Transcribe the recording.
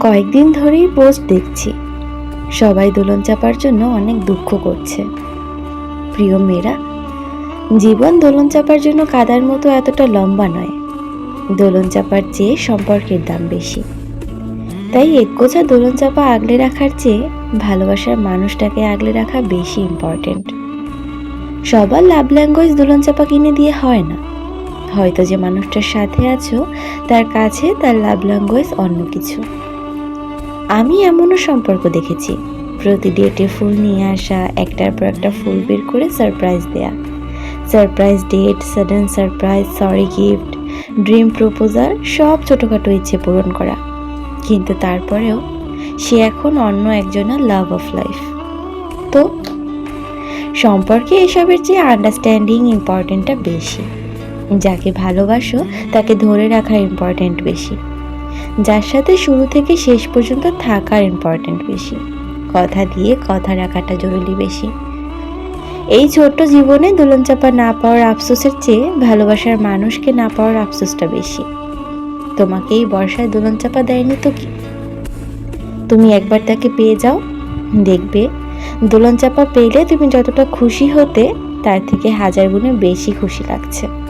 কয়েকদিন ধরেই পোস্ট দেখছি। সবাই দোলন চাপার জন্য অনেক দুঃখ করছে। প্রিয় মেয়েরা, জীবন দোলন চাপার জন্য কাদার মতো এতটা লম্বা নয়। দোলন চাপার চেয়ে সম্পর্কের দাম বেশি। তাই একগোছা দোলন চাপা আগলে রাখার চেয়ে ভালোবাসার মানুষটাকে আগলে রাখা বেশি ইম্পর্ট্যান্ট সবার লাভ ল্যাঙ্গুয়েজ দোলন চাপা কিনে দিয়ে হয় না। হয়তো যে মানুষটার সাথে আছো, তার কাছে তার লাভ ল্যাঙ্গুয়েজ অন্য কিছু। আমি এমনও সম্পর্ক দেখেছি। প্রতি ডেটে ফুল নিয়ে আসা, একটার পর একটা ফুল বের করে সারপ্রাইজ দেয়া। Surprise date sudden surprise sorry gift dream proposal সব ছোটোখাটো ইচ্ছে পূরণ করা। কিন্তু তারপরেও সে এখন অন্য একজনের লাভ অফ লাইফ তো সম্পর্কে এসবের চেয়ে আন্ডারস্ট্যান্ডিং ইম্পর্টেন্টটা বেশি। যাকে ভালোবাসো, তাকে ধরে রাখার ইম্পর্টেন্ট বেশি। যার সাথে শুরু থেকে শেষ পর্যন্ত থাকার ইম্পর্টেন্ট বেশি। কথা দিয়ে কথা রাখাটা জরুরি বেশি। এই ছোট্ট জীবনে দোলন চাপা না পাওয়ার আফসোসের চেয়ে ভালোবাসার মানুষকে না পাওয়ার আফসোসটা বেশি। তোমাকে এই বর্ষায় দোলন চাপা দেয়নি তো কি? তুমি একবার তাকে পেয়ে যাও। দেখবে দোলন চাপা পেলে তুমি যতটা খুশি হতে, তার থেকে হাজার গুণে বেশি খুশি লাগছে।